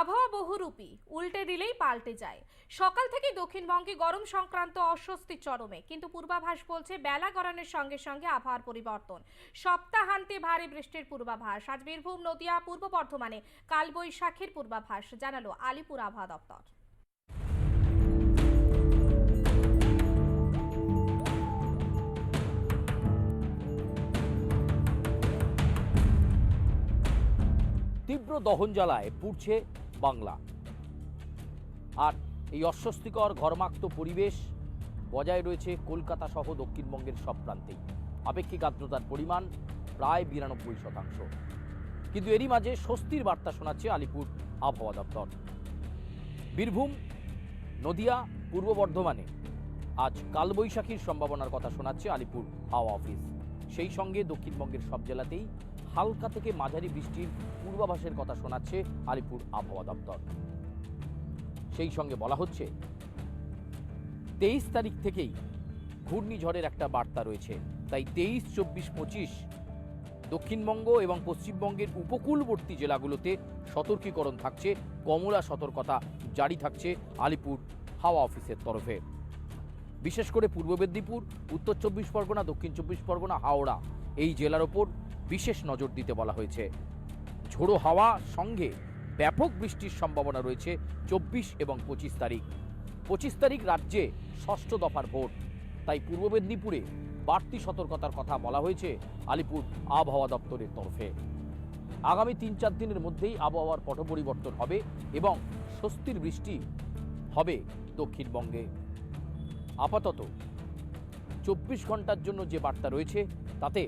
আবহাওয়া বহুরূপী, উল্টে দিলেই পাল্টে যায়। সকাল থেকে দক্ষিণবঙ্গে গরম সংক্রান্ত অস্বস্তি চরমে, কিন্তু পূর্বাভাস বলছে বেলা গড়ানোর সঙ্গে সঙ্গে আবহাওয়ার পরিবর্তন। সপ্তাহান্তে ভারী বৃষ্টির পূর্বাভাস। আজ বীরভূম, নদিয়া, পূর্ব বর্ধমানে কালবৈশাখীর পূর্বাভাস, জানালো আলিপুর আবহাওয়া দপ্তর। তীব্র দহন জ্বালায় পুড়ছে আর এই অস্বস্তিকর ঘর্মাক্ত পরিবেশ বজায় রয়েছে কলকাতা সহ দক্ষিণবঙ্গের সব প্রান্তেই। আপেক্ষিক আর্দ্রতার পরিমাণ প্রায় বিরানব্বই শতাংশ। কিন্তু এরই মাঝে স্বস্তির বার্তা শোনাচ্ছে আলিপুর আবহাওয়া দপ্তর। বীরভূম, নদিয়া, পূর্ব বর্ধমানে আজ কালবৈশাখীর সম্ভাবনার কথা শোনাচ্ছে আলিপুর হাওয়া অফিস। সেই সঙ্গে দক্ষিণবঙ্গের সব জেলাতেই হালকা থেকে মাঝারি বৃষ্টির পূর্বাভাসের কথা শোনাচ্ছে আলিপুর আবহাওয়া দপ্তর। সেই সঙ্গে বলা হচ্ছে, তেইশ তারিখ থেকেই ঘূর্ণিঝড়ের একটা বার্তা রয়েছে। তাই তেইশ, চব্বিশ, পঁচিশ দক্ষিণবঙ্গ এবং পশ্চিমবঙ্গের উপকূলবর্তী জেলাগুলোতে সতর্কীকরণ থাকছে, কমলা সতর্কতা জারি থাকছে আলিপুর হাওয়া অফিসের তরফে। বিশেষ করে পূর্ব মেদিনীপুর, উত্তর চব্বিশ পরগনা, দক্ষিণ চব্বিশ পরগনা, হাওড়া এই জেলার ওপর বিশেষ নজর দিতে বলা হয়েছে। ঝোড়ো হাওয়া সঙ্গে ব্যাপক বৃষ্টির সম্ভাবনা রয়েছে চব্বিশ এবং পঁচিশ তারিখ। পঁচিশ তারিখ রাজ্যে ষষ্ঠ দফার ভোট। তাই পূর্ব মেদিনীপুরে বাড়তি সতর্কতার কথা বলা হয়েছে আলিপুর আবহাওয়া দপ্তরের তরফে। আগামী তিন চার দিনের মধ্যেই আবহাওয়ার পট পরিবর্তন হবে এবং স্বস্তির বৃষ্টি হবে দক্ষিণবঙ্গে। আপাতত চব্বিশ ঘণ্টার জন্য যে বার্তা রয়েছে, তাতে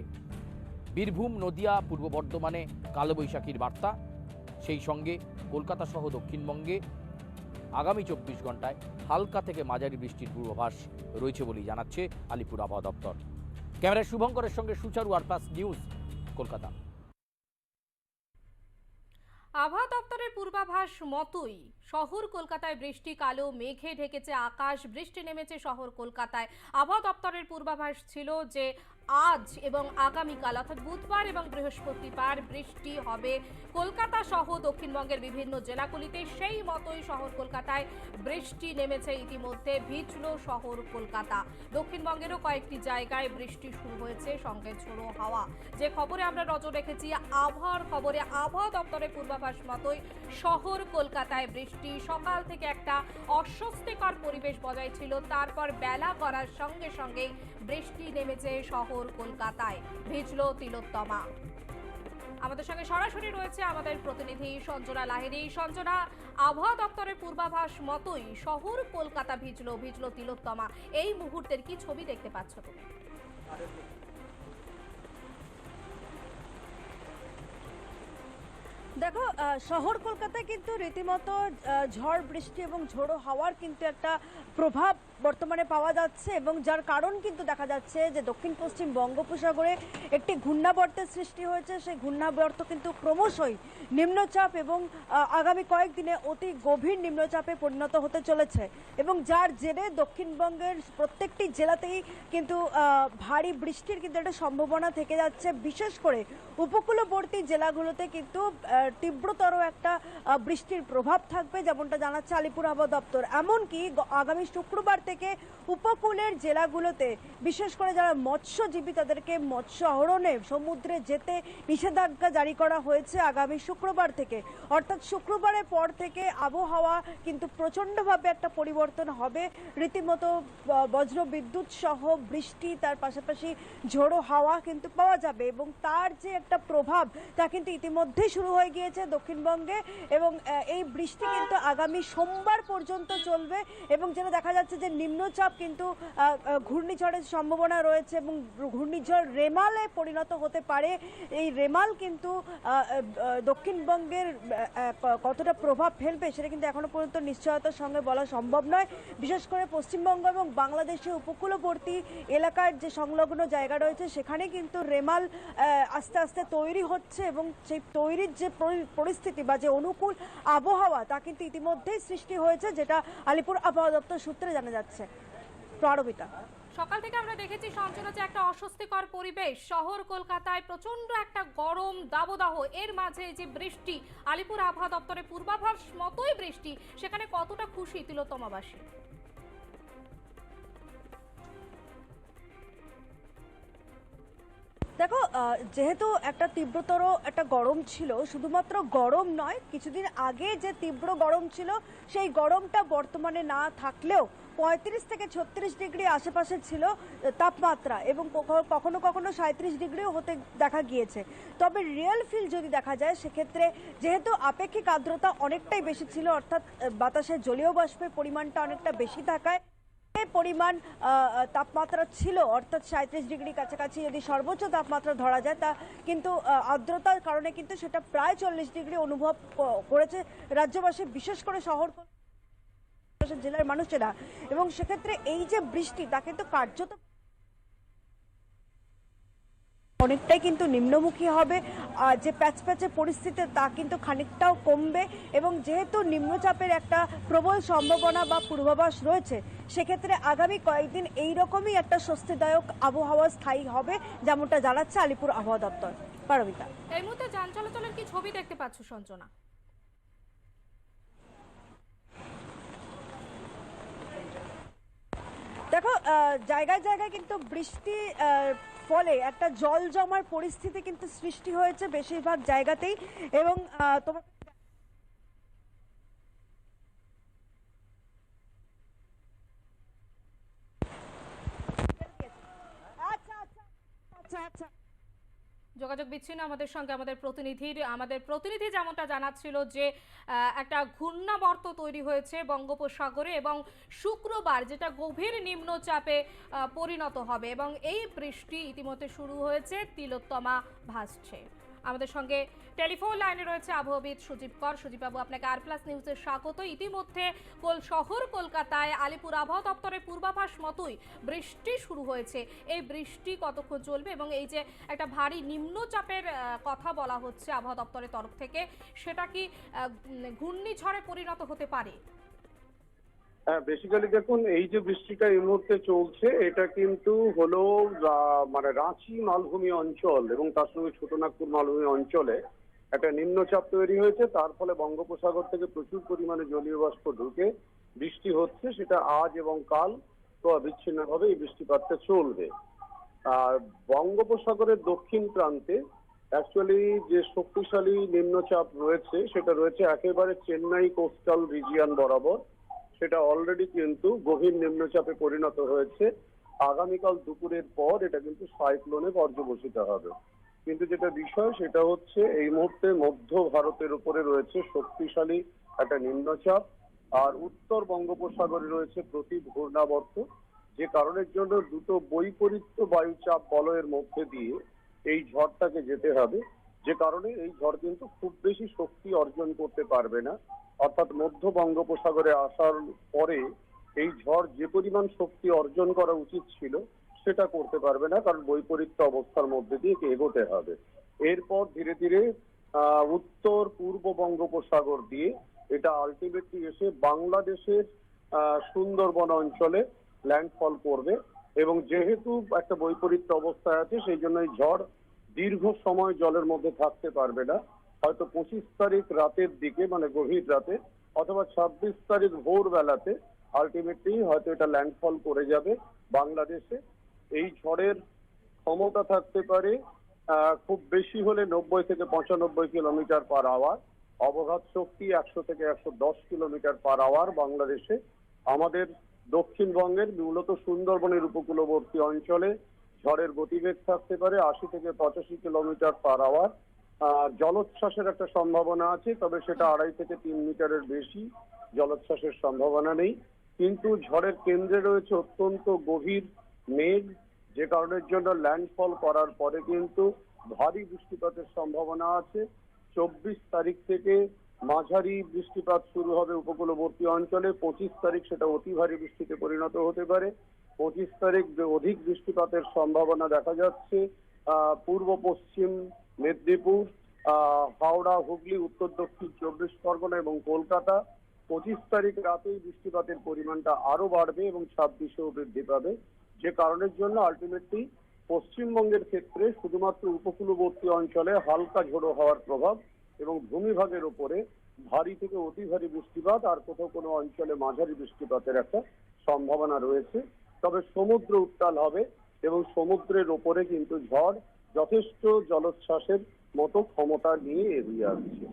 বীরভূম, নদিয়া, পূর্ব বর্ধমানে কালবৈশাখীর বার্তা। সেই সঙ্গে কলকাতা সহ দক্ষিণবঙ্গে আগামী চব্বিশ ঘন্টায় হালকা থেকে মাঝারি বৃষ্টির পূর্বাভাস রয়েছে বলেই জানাচ্ছে আলিপুর আবহাওয়া দপ্তর। ক্যামেরায় শুভঙ্করের সঙ্গে সুচারু আর প্লাস নিউজ, কলকাতা। আবহাওয়া দপ্তরের পূর্বাভাস মতোই শহর কলকাতায় বৃষ্টি, কালো মেঘে ঢেকেছে আকাশ, বৃষ্টি নেমেছে শহর কলকাতায়। আবহাওয়া দপ্তরের পূর্বাভাস ছিল যে আজ এবং আগামীকাল, অর্থাৎ বুধবার এবং বৃহস্পতিবার বৃষ্টি হবে কলকাতা সহ দক্ষিণবঙ্গের বিভিন্ন জেলাগুলিতে। সেই মতোই শহর কলকাতায় বৃষ্টি নেমেছে ইতিমধ্যে, ভিজল শহর কলকাতা। দক্ষিণবঙ্গেরও কয়েকটি জায়গায় বৃষ্টি শুরু হয়েছে, সঙ্গে ঝোড়ো হাওয়া। যে খবরে আমরা নজর রেখেছি, আবহাওয়ার খবরে আবহাওয়া দপ্তরের পূর্বাভাস মতোই শহর কলকাতায় বৃষ্টি। সকাল থেকে একটা অস্বস্তিকর পরিবেশ বজায় ছিল, তারপর বেলা করার সঙ্গে সঙ্গেই বৃষ্টি নেমেছে শহর কলকাতায়। ভিজল তিলোত্তমা। আমাদের সঙ্গে সরাসরি রয়েছে আমাদের প্রতিনিধি সঞ্জনা লাহিড়ী। সঞ্জনা, আবহাওয়া দপ্তরের পূর্বাভাস মতোই শহর কলকাতা ভিজল ভিজল তিলোত্তমা। এই মুহূর্তের কি ছবি দেখতে পাচ্ছ তুমি? দেখো শহর কলকাতায় কিন্তু রীতিমতো ঝড়, বৃষ্টি এবং ঝোড়ো হাওয়ার কিন্তু একটা প্রভাব বর্তমানে পাওয়া যাচ্ছে এবং যার কারণ কিন্তু দেখা যাচ্ছে যে দক্ষিণ পশ্চিম বঙ্গোপসাগরে একটি ঘূর্ণাবর্তের সৃষ্টি হয়েছে। সেই ঘূর্ণাবর্ত কিন্তু ক্রমশই নিম্নচাপ এবং আগামী কয়েকদিনে অতি গভীর নিম্নচাপে পরিণত হতে চলেছে এবং যার জেরে দক্ষিণবঙ্গের প্রত্যেকটি জেলাতেই কিন্তু ভারী বৃষ্টির কিন্তু একটা সম্ভাবনা থেকে যাচ্ছে। বিশেষ করে উপকূলবর্তী জেলাগুলোতে কিন্তু তীব্রতর একটা বৃষ্টির প্রভাব থাকবে যেমনটা জানাচ্ছে আলিপুর আবহাওয়া দপ্তর। এমনকি আগামী শুক্রবার থেকে উপকূলের জেলাগুলোতে, বিশেষ করে যারা মৎস্যজীবী তাদেরকে মৎস্য আহরণে সমুদ্রে যেতে নিষেধাজ্ঞা জারি করা হয়েছে আগামী শুক্রবার থেকে। অর্থাৎ শুক্রবারের পর থেকে আবহাওয়া কিন্তু প্রচণ্ডভাবে একটা পরিবর্তন হবে। রীতিমতো বজ্র বিদ্যুৎ সহ বৃষ্টি, তার পাশাপাশি ঝোড়ো হাওয়া কিন্তু পাওয়া যাবে এবং তার যে একটা প্রভাব, তা কিন্তু ইতিমধ্যেই শুরু হয়ে গিয়েছে দক্ষিণবঙ্গে এবং এই বৃষ্টি কিন্তু আগামী সোমবার পর্যন্ত চলবে এবং যেটা দেখা যাচ্ছে যে নিম্নচাপ কিন্তু ঘূর্ণিঝড়ের সম্ভাবনা রয়েছে এবং ঘূর্ণিঝড় রেমালে পরিণত হতে পারে। এই রেমাল কিন্তু দক্ষিণবঙ্গের কতটা প্রভাব ফেলবে সেটা কিন্তু এখনও পর্যন্ত নিশ্চয়তার সঙ্গে বলা সম্ভব নয়। বিশেষ করে পশ্চিমবঙ্গ এবং বাংলাদেশের উপকূলবর্তী এলাকার যে সংলগ্ন জায়গা রয়েছে, সেখানে কিন্তু রেমাল আস্তে আস্তে তৈরি হচ্ছে এবং সেই তৈরির যে পরি- পরিস্থিতি বা যে অনুকূল আবহাওয়া, তা কিন্তু ইতিমধ্যেই সৃষ্টি হয়েছে, যেটা আলিপুর আবহাওয়া দপ্তর সূত্রে জানা যাচ্ছে। প্রারবিতা সকাল থেকে আমরা দেখেছি সঞ্চনা যে একটা অস্বস্তিকর পরিবেশ। শহর কলকাতায় প্রচণ্ড একটা গরম দাবদাহ। এর মাঝে যে বৃষ্টি আলিপুর আবহাওয়া দপ্তরের পূর্বাভাস মতোই বৃষ্টি। সেখানে কতটা খুশি তিলোত্তমাবাসী? দেখো যেহেতু একটা তীব্রতর একটা গরম ছিল শুধুমাত্র গরম নয় কিছুদিন আগে যে তীব্র গরম ছিল সেই গরমটা বর্তমানে না থাকলেও পঁয়ত্রিশ থেকে ছত্রিশ ডিগ্রি আশেপাশে ছিল তাপমাত্রা এবং কখনো কখনো সাঁত্রিশ ডিগ্রিও হতে দেখা গিয়েছে। তবে রিয়েল ফিল যদি দেখা যায়, সেক্ষেত্রে যেহেতু আপেক্ষিক আর্দ্রতা অনেকটাই বেশি ছিল, অর্থাৎ বাতাসে জলীয় বাষ্পের পরিমাণটা অনেকটা বেশি থাকায় পরিমাণ তাপমাত্রা ছিল, অর্থাৎ সাঁত্রিশ ডিগ্রি কাছাকাছি যদি সর্বোচ্চ তাপমাত্রা ধরা যায়, তা কিন্তু আর্দ্রতার কারণে কিন্তু সেটা প্রায় চল্লিশ ডিগ্রি অনুভব করেছে রাজ্যবাসী, বিশেষ করে শহর কলকাতা জেলার মানুষেরা। এবং সেক্ষেত্রে এই যে বৃষ্টি তা কিন্তু কার্যত অনেকটাই কিন্তু নিম্নমুখী হবে। যে প্যাচ প্যাচে পরিস্থিতি, তা কিন্তু খানিকটাও কমবে। এবং যেহেতু নিম্নচাপের একটা প্রবল সম্ভাবনা বা পূর্বাভাস রয়েছে, সেক্ষেত্রে আগামী কয়েকদিন এই রকমই একটা স্বস্তিদায়ক আবহাওয়া স্থায়ী হবে, যেমনটা জানাচ্ছে আলিপুর আবহাওয়া দপ্তর। পারমিতা। এই মুহূর্তে যান চলাচলের কি ছবি দেখতে পাচ্ছ, সঞ্চনা? দেখো জায়গায় জায়গায় কিন্তু বৃষ্টি ফলে একটা জল জমার পরিস্থিতি কিন্তু সৃষ্টি হয়েছে বেশিরভাগ জায়গাতেই এবং তোমার আচ্ছা আচ্ছা আচ্ছা আচ্ছা। যোগাযোগ বিচ্ছিন্ন আমাদের সঙ্গে আমাদের প্রতিনিধির, আমাদের প্রতিনিধি যেমনটা জানাচ্ছিল যে একটা ঘূর্ণাবর্ত তৈরি হয়েছে বঙ্গোপসাগরে এবং শুক্রবার যেটা গভীর নিম্নচাপে পরিণত হবে এবং এই বৃষ্টি ইতিমধ্যে শুরু হয়েছে, তিলোত্তমা ভাসছে। আমাদের সঙ্গে টেলিফোন লাইনে রয়েছে আবহবিদ সুজীব কর। সুজীববাবু আপনাকে আর প্লাস নিউজের স্বাগত। ইতিমধ্যে কোল শহর কলকাতায় আলিপুর আবহাওয়া দপ্তরের পূর্বাভাস মতোই বৃষ্টি শুরু হয়েছে। এই বৃষ্টি কতক্ষণ চলবে এবং এই যে একটা ভারী নিম্নচাপের কথা বলা হচ্ছে আবহাওয়া দপ্তরের তরফ থেকে, সেটা কি ঘূর্ণিঝড়ে পরিণত হতে পারে? বেসিক্যালি দেখুন, এই যে বৃষ্টিটা এই মুহূর্তে চলছে, এটা কিন্তু হলো মানে রাঁচি মালভূমি অঞ্চল এবং তার সঙ্গে ছোটনাগপুর মালভূমি অঞ্চলে একটা নিম্নচাপ তৈরি হয়েছে। তার ফলে বঙ্গোপসাগর থেকে প্রচুর পরিমাণে জলীয় বাষ্প ঢুকে বৃষ্টি হচ্ছে, সেটা আজ এবং কাল তো অবিচ্ছিন্নভাবে এই বৃষ্টিপাতটা চলবে। আর বঙ্গোপসাগরের দক্ষিণ প্রান্তে অ্যাকচুয়ালি যে শক্তিশালী নিম্নচাপ রয়েছে, সেটা রয়েছে একেবারে চেন্নাই কোস্টাল রিজিয়ান বরাবর। সেটা অলরেডি কিন্তু গভীর নিম্নচাপে পরিণত হয়েছে। আগামীকাল দুপুরের পর এটা কিন্তু সাইক্লোনে পর্যবসিত হবে। কিন্তু যেটা বিষয়, সেটা হচ্ছে এই মুহূর্তে মধ্য ভারতের উপরে রয়েছে শক্তিশালী একটা নিম্নচাপ, আর উত্তর বঙ্গোপসাগরে রয়েছে প্রতি ঘূর্ণাবর্ত, যে কারণের জন্য দুটো বৈপরীত্য বায়ুচাপ বলয়ের মধ্যে দিয়ে এই ঝড়টাকে যেতে হবে। যে কারণে এই ঝড় কিন্তু খুব বেশি শক্তি অর্জন করতে পারবে না। অর্থাৎ মধ্য বঙ্গোপসাগরে আসার পরে এই ঝড় যে পরিমাণ শক্তি অর্জন করা উচিত ছিল, সেটা করতে পারবে না, কারণ বৈপরীত্য অবস্থার মধ্যে দিয়ে এগোতে হবে। এরপর ধীরে ধীরে উত্তর পূর্ব বঙ্গোপসাগর দিয়ে এটা আলটিমেটলি এসে বাংলাদেশের সুন্দরবন অঞ্চলে ল্যান্ডফল করবে এবং যেহেতু একটা বৈপরীত্য অবস্থায় আছে, সেই জন্য এই ঝড় দীর্ঘ সময় জলের মধ্যে থাকতে পারবে না। হয়তো পঁচিশ তারিখ রাতের দিকে মানে গভীর রাতে, অথবা ছাব্বিশ তারিখ ভোরবেলাতে আলটিমেটলি হয়তো এটা ল্যান্ডফল করে যাবে বাংলাদেশে। এই ঝড়ের ক্ষমতা থাকতে পারে খুব বেশি হলে নব্বই থেকে পঁচানব্বই কিলোমিটার পার আওয়ার অবঘাত শক্তি একশো থেকে একশো দশ কিলোমিটার পার আওয়ার বাংলাদেশে। আমাদের দক্ষিণবঙ্গের মূলত সুন্দরবনের উপকূলবর্তী অঞ্চলে ঝড়ের গতিবেগ থাকতে পারে, আশি থেকে পঁচাশি কিলোমিটার পার আওয়ার জলোচ্ছ্বাসের একটা সম্ভাবনা আছে, তবে সেটা আড়াই থেকে তিন মিটারের বেশি জলোচ্ছ্বাসের সম্ভাবনা নেই। কিন্তু ঝড়ের কেন্দ্রে রয়েছে অত্যন্ত গভীর মেঘ, যে কারণের জন্য ল্যান্ডফল করার পরে কিন্তু ভারী বৃষ্টিপাতের সম্ভাবনা আছে। চব্বিশ তারিখ থেকে মাঝারি বৃষ্টিপাত শুরু হবে উপকূলবর্তী অঞ্চলে, পঁচিশ তারিখ সেটা অতি ভারী বৃষ্টিতে পরিণত হতে পারে। পঁচিশ তারিখ অধিক বৃষ্টিপাতের সম্ভাবনা দেখা যাচ্ছে পূর্ব পশ্চিম মেদিনীপুর হাওড়া, হুগলি, উত্তর দক্ষিণ চব্বিশ পরগনা এবং কলকাতা। পঁচিশ তারিখ রাতেই বৃষ্টিপাতের পরিমাণটা আরও বাড়বে এবং ছাব্বিশেও বৃদ্ধি পাবে। যে কারণের জন্য আলটিমেটলি পশ্চিমবঙ্গের ক্ষেত্রে শুধুমাত্র উপকূলবর্তী অঞ্চলে হালকা ঝোড়ো হওয়ার প্রভাব এবং ভূমিভাগের ওপরে ভারী থেকে অতি ভারী বৃষ্টিপাত আর কোথাও কোনো অঞ্চলে মাঝারি বৃষ্টিপাতের একটা সম্ভাবনা রয়েছে। তবে সমুদ্র উত্তাল হবে এবং সমুদ্রের ওপরে কিন্তু ঝড় যথেষ্ট জলোচ্ছ্বাসের মতো ক্ষমতা নিয়ে এগিয়ে আসছে।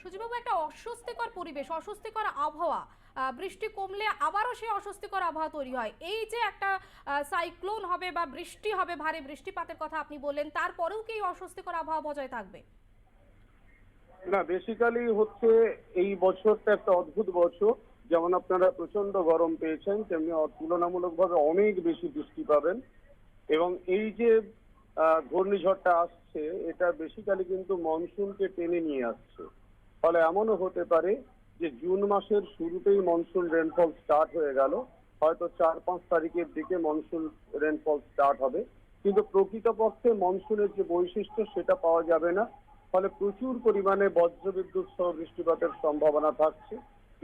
সুজিবাবু একটা অস্বস্তিকর পরিবেশ অস্বস্তিকর আবহাওয়া। বৃষ্টি কমলে আবারও সেই অস্বস্তিকর আবহাওয়া তৈরি হয়। এই যে একটা সাইক্লোন হবে বা বৃষ্টি হবে ভারী বৃষ্টিপাতের কথা আপনি বললেন তারপরেও কি অস্বস্তিকর আবহাওয়া বজায় থাকবে? না বেসিক্যালি হচ্ছে এই বছরটা একটা অদ্ভুত বছর। যেমন আপনারা প্রচণ্ড গরম পেয়েছেন, তেমনি তুলনামূলকভাবে অনেক বেশি বৃষ্টি পাবেন। এবং এই যে ঘূর্ণিঝড়টা আসছে, এটা বেসিক্যালি কিন্তু মনসুনকে টেনে নিয়ে আসছে। ফলে এমনও হতে পারে যে, জুন মাসের শুরুতেই মনসুন রেনফল স্টার্ট হয়ে গেল। হয়তো চার পাঁচ তারিখের দিকে মনসুন রেনফল স্টার্ট হবে। কিন্তু প্রকৃতপক্ষে মনসুনের যে বৈশিষ্ট্য, সেটা পাওয়া যাবে না। ফলে প্রচুর পরিমাণে বজ্রবিদ্যুৎ সহ বৃষ্টিপাতের সম্ভাবনা থাকছে।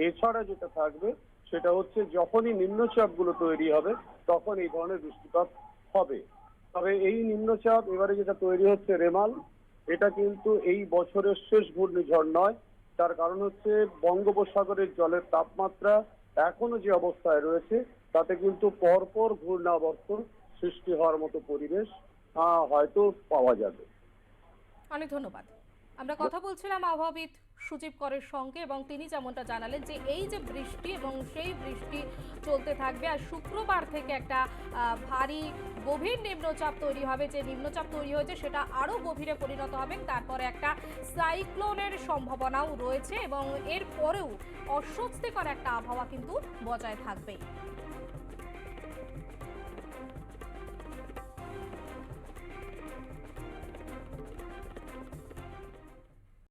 এছাড়া যেটা থাকবে, সেটা হচ্ছে যখনই নিম্নচাপগুলো তৈরি হবে, তখন এই ধরনের বৃষ্টিপাত হবে। তবে এই নিম্নচাপ এবারে যেটা তৈরি হচ্ছে রেমাল, এটা কিন্তু এই বছরের শেষ ঘূর্ণিঝড় নয়। তার কারণ হচ্ছে বঙ্গোপসাগরের জলের তাপমাত্রা এখনও যে অবস্থায় রয়েছে, তাতে কিন্তু পরপর ঘূর্ণাবর্ত সৃষ্টি হওয়ার মতো পরিবেশ হয়তো পাওয়া যাবে। অনেক ধন্যবাদ। আমরা কথা বলছিলাম আবহাওয়াবিদ সুজীব করের সঙ্গে এবং তিনি যেমনটা জানালেন যে এই যে বৃষ্টি এবং সেই বৃষ্টি চলতে থাকবে আর শুক্রবার থেকে একটা ভারী গভীর নিম্নচাপ তৈরি হবে। যে নিম্নচাপ তৈরি হয়েছে সেটা আরও গভীরে পরিণত হবে। তারপরে একটা সাইক্লোনের সম্ভাবনাও রয়েছে এবং এর পরেও অস্বস্তিকর একটা আবহাওয়া কিন্তু বজায় থাকবে।